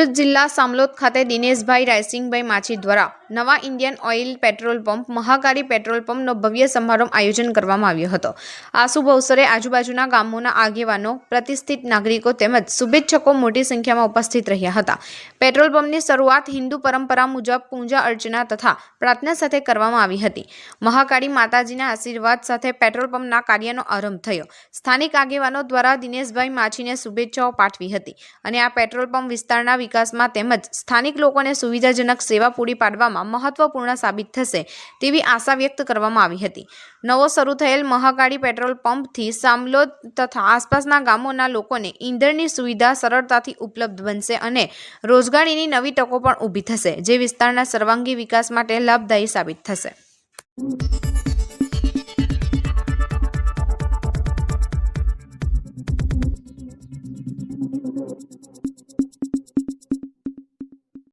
ભરૂચ જિલ્લા સામલોદ ખાતે દિનેશભાઈ રાયસિંગભાઈ માછી દ્વારા નવા Indian oil petrol pump, Mahakali petrol પંપનો ભવ્ય સમારંભ આયોજન કરવામાં આવ્યો હતો. આ શુભ અવસરે આજુબાજુના ગામોના આગેવાનો, પ્રતિષ્ઠિત નાગરિકો તેમજ શુભેચ્છકો મોટી સંખ્યામાં ઉપસ્થિત રહ્યા હતા. પેટ્રોલ પંપની શરૂઆત હિન્દુ પરંપરા મુજબ પૂજા અર્ચના તથા પ્રાર્થના સાથે કરવામાં આવી હતી. મહાકાળી માતાજીના આશીર્વાદ સાથે પેટ્રોલ પંપના કાર્યનો આરંભ થયો. સ્થાનિક આગેવાનો દ્વારા દિનેશભાઈ માછીને શુભેચ્છાઓ પાઠવી હતી અને આ પેટ્રોલ પંપ વિસ્તારના વિકાસમાં તેમજ સ્થાનિક લોકોને સુવિધાજનક સેવા પૂરી પાડવામાં મહત્વપૂર્ણ સાબિત થશે તેવી આશા વ્યક્ત કરવામાં આવી હતી. નવો શરૂ થયેલ મહાકાળી પેટ્રોલ પંપથી સામલોદ તથા આસપાસના ગામોના લોકોને ઈંધણની સુવિધા સરળતાથી ઉપલબ્ધ બનશે અને રોજગારીની નવી તકો પણ ઊભી થશે, જે વિસ્તારના સર્વાંગી વિકાસ માટે લાભદાયી સાબિત થશે.